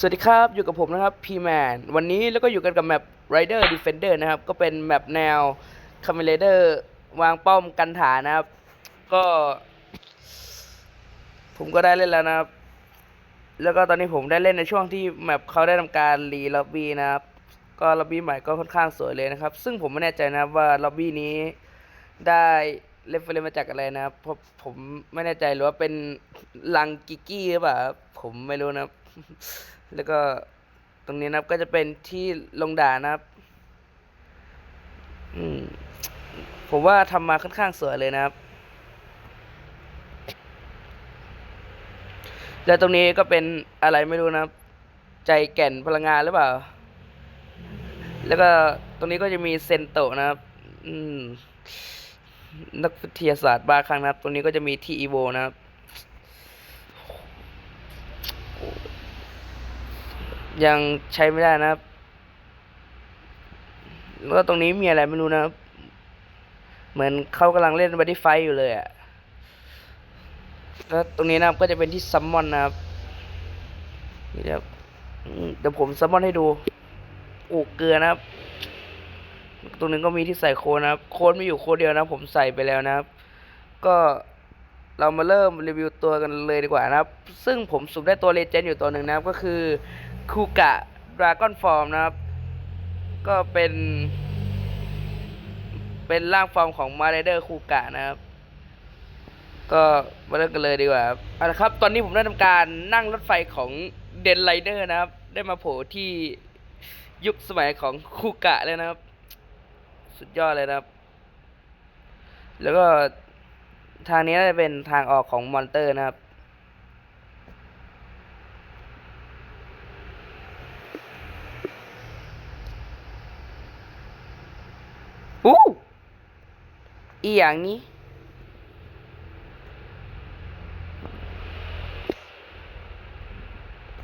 สวัสดีครับอยู่กับผมนะครับ p m a n วันนี้แล้วก็อยู่กันกับแมป Rider Defender นะครับ ก็เป็นแมปแนว c a m e l a d e r วางป้อมกันฐานนะครับ ก็ ผมก็ได้เล่นแล้วนะครับ แล้วก็ตอนนี้ผมได้เล่นในช่วงที่แมปเขาได้ทำการรีล็อบบี้นะครับ ก็ล็อบบี้ใหม่ก็ค่อนข้างสวยเลยนะครับ ซึ่งผมไม่แน่ใจนะครับว่าล็อบบี้นี้ได้เรฟเฟรนมาจากอะไรนะครับเพราะผมไม่แน่ใจหรือว่าเป็นลังกิกกี้หรือเปล่าครับ ผมไม่รู้นะครับ แล้วก็ตรงนี้นะครับก็จะเป็นที่ลงด่านะครับ อืมผมว่าทำมาค่อนข้างสวยเลยนะครับ แล้วตรงนี้ก็เป็นอะไรไม่รู้นะครับ ใจแก่นพลังงานหรือเปล่า แล้วก็ตรงนี้ก็จะมีเซนโตนะครับ อืมนักวิทยาศาสตร์บ้าคลั่งนะครับ ตรงนี้ก็จะมีทีอีโวนะครับ ยังใช้ไม่ได้นะครับ แล้วตรงนี้มีอะไรไม่รู้นะครับ เหมือนเขากำลังเล่นบัดดี้ไฟอยู่เลยอะ่ะแล้วตรงนี้นะครับก็จะเป็นที่ซัมมอนนะครับนี่ครับเดี๋ยวผมซัมมอนให้ดูโอ้เกลือนะครับ ตรงนี้ก็มีที่ใส่โคนนะครับ โคนมีอยู่โคนเดียวนะ ผมใส่ไปแล้วนะครับ ก็เรามาเริ่มรีวิวตัวกันเลยดีกว่านะครับ ซึ่งผมสุ่มได้ตัวเลเจนด์อยู่ตัวหนึ่งนะครับ ก็คือ คูกะดราก้อนฟอร์มนะครับ ก็เป็น เป็นร่างฟอร์มของมาเรเดอร์คูกะนะครับ ก็มาเริ่มกันเลยดีกว่าครับเอาละครับ ตอนนี้ผมได้ทำการนั่งรถไฟของเดนไ i เดอร์นะครับ ได้มาโผล่ที่ยุคสมัยของคูกะเลยนะครับ สุดยอดเลยนะครับ แล้วก็ทางนี้จะเป็นทางออกของมอนเตอร์นะครับ อู้ อีอย่างนี้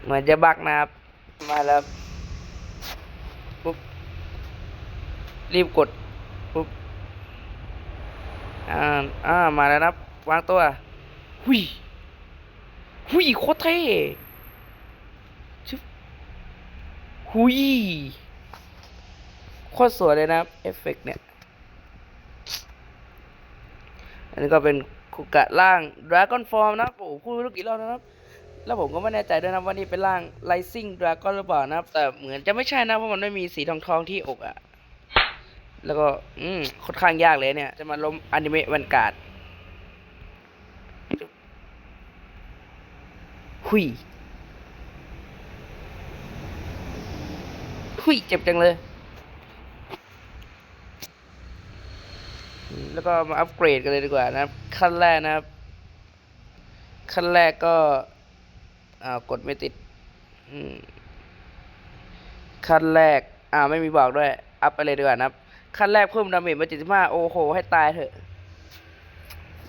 เหมือนจะบักนะครับ มาแล้วปุ๊บรีบกดปุ๊บอ่าอ่ามาแล้วนะครับวางตัวหุยหุยโคตรเท่ชึบหุยโคตรสวยเลยนะครับ เอฟเฟกต์เนี่ย อันนี้ก็เป็นคุกะล่าง Dragon Form นะครับโอ้โหพูดไม่รู้กี่รอบนะครับ แล้วผมก็ไม่แน่ใจด้วยนะว่านี่เป็นร่าง Rising Dragon หรือเปล่านะครับ แต่เหมือนจะไม่ใช่นะเพราะมันไม่มีสีทองทองที่อกอะแล้วก็อืมค่อนข้างยากเลยเนี่ย จะมาล้มอนิเมะวันกาดหุยหุยเจ็บจังเลย แล้วก็มาอัปเกรดกันเลยดีกว่านะครับ ขั้นแรกนะครับ ขั้นแรกก็อ่ากดไม่ติดขั้นแรก อ่าไม่มีบอกด้วย อัพไปเลยดีกว่านะครับ ขั้นแรกเพิ่มดาเมจมา75โอ้โห ให้ตายเถอะ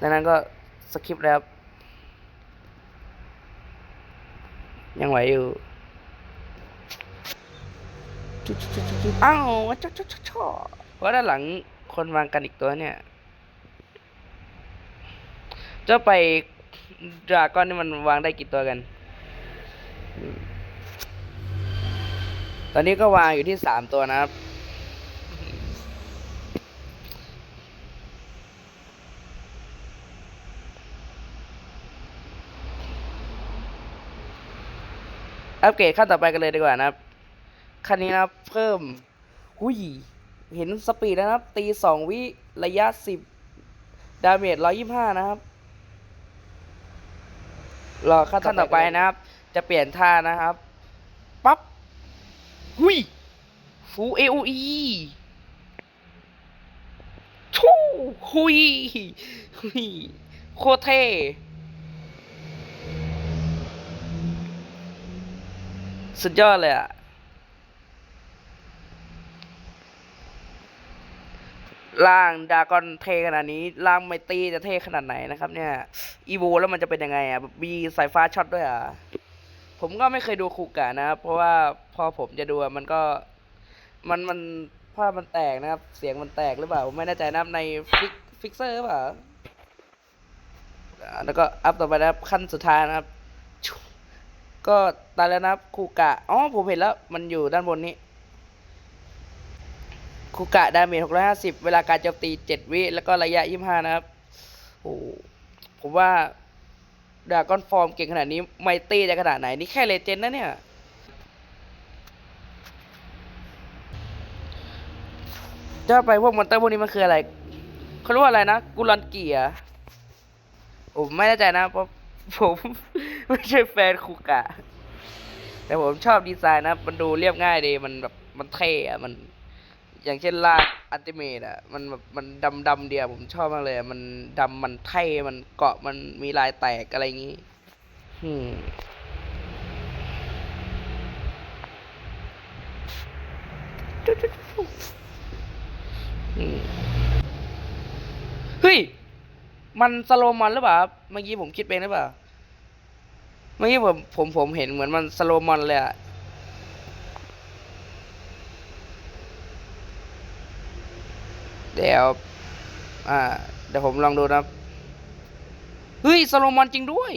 ดังนั้นก็สคริปแล้วครับยังไหวอยู่อ้าวจ้าจ้าจ้าจ้าเพราะด้านหลังคนวางกันอีกตัวเนี่ย เจ้าไปดราก้อนนี่มันวางได้กี่ตัวกัน ตอนนี้ก็วางอยู่ที่สามตัวนะครับ อัปเกรดขั้นต่อไปกันเลยดีกว่านะครับขั้นนี้นะครับ เพิ่มหุยเห็นสปีดแล้วนะครับ ตีสองวิระยะสิบดาเมจร้อยยี่ห้านะครับ รอขั้นตอนต่อไปนะครับ จะเปลี่ยนท่านะครับปั๊บหุยฟูเอโออีชูหุยหุยโคเทสุดยอดเลยอะ ล่างดากอนเทขนาดนี้ล่างไมตีจะเทขนาดไหนนะครับ เนี่ยอีโวแล้วมันจะเป็นยังไงอะมีสายฟ้าช็อตด้วยอะผมก็ไม่เคยดูคูกะนะครับเพราะว่าพอผมจะดูมันก็ มันมันภาพมันแตกนะครับ เสียงมันแตกหรือเปล่าผมไม่แน่ใจนะครับในฟิกฟิกเซอร์หรือเปล่าอ่าแล้วก็อัพต่อไปนะครับขั้นสุดท้ายนะครับ ก็ตายแล้วนะครับคูกะอ๋อผมเห็นแล้วมันอยู่ด้านบนนี้ คูกะดาเมจ650 เวลาการโจมตี 7 วิ แล้วก็ระยะ 25 นะครับ โอ้โหผมว่าดากอนฟอร์มเก่งขนาดนี้ ไมตี้จะขนาดไหน นี่แค่เลเจนด์นะเนี่ยถ้าไปพวกมอนเตอร์พวกนี้มันคืออะไร เขาเรียกว่าอะไรนะ กุลันเกียผมไม่แน่ใจนะ เพราะผมไม่ใช่แฟนคูกะ แต่ผมชอบดีไซน์นะ มันดูเรียบง่ายดี มันแบบ มันเท่อะมัน อย่างเช่นลากอัลติเมทอะมันแบบมันดำดำเดียวผมชอบมากเลยอะมันดำมันเท่มันเกาะมันมีลายแตกอะไรอย่างงี้อืมเฮ้ย มันสโลมอนหรือเปล่าเมื่อกี้ผมคิดเองหรือเปล่า เมื่อกี้ผมผมผมเห็นเหมือนมันสโลมอนเลยอะ เดี๋ยวอ่าเดี๋ยวผมลองดูนะครับเฮ้ยสโลมอนจริงด้วย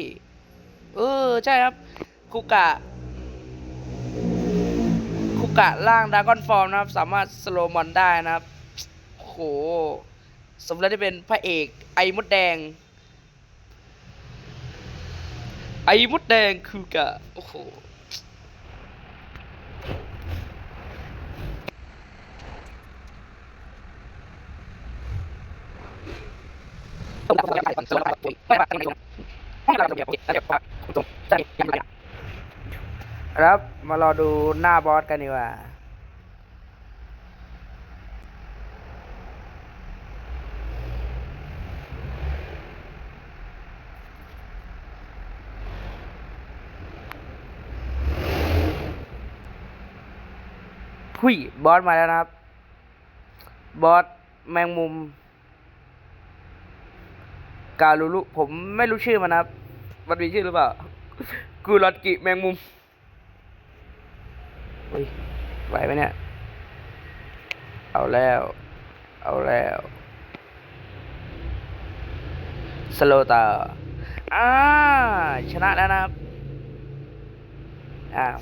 เออ ใช่ครับ คุกะ คุกะล่างดากอนฟอร์มนะครับ สามารถสโลมอนได้นะครับโหสมแล้วที่เป็นพระเอกไอ้มดแดง ไอ้มดแดงคือกะ โอ้โห ครับมารอดูหน้าบอสกันดีกว่าพุยบอสมาแล้วนะครับ บอสแมงมุม กาลูลุผมไม่รู้ชื่อมันนะครับ มันมีชื่อหรือเปล่ากูรอดกิแมงมุมอุ้ยไหวไหมเนี่ย เอาแล้ว เอาแล้วสโลตาอ่าชนะแล้วนะครับอ้าว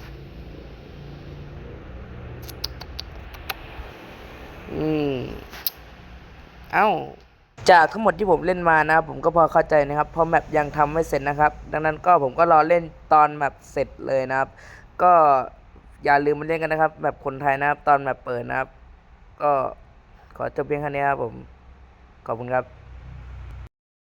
อืมเอ้า จากทั้งหมดที่ผมเล่นมานะผมก็พอเข้าใจนะครับ เพราะแมปยังทำไม่เสร็จนะครับ ดังนั้นก็ผมก็รอเล่นตอนแมปเสร็จเลยนะครับ ก็อย่าลืมมาเล่นกันนะครับแมปคนไทยนะครับ ตอนแมปเปิดนะครับ ก็ขอจบเพียงแค่นี้ครับผม ขอบคุณครับ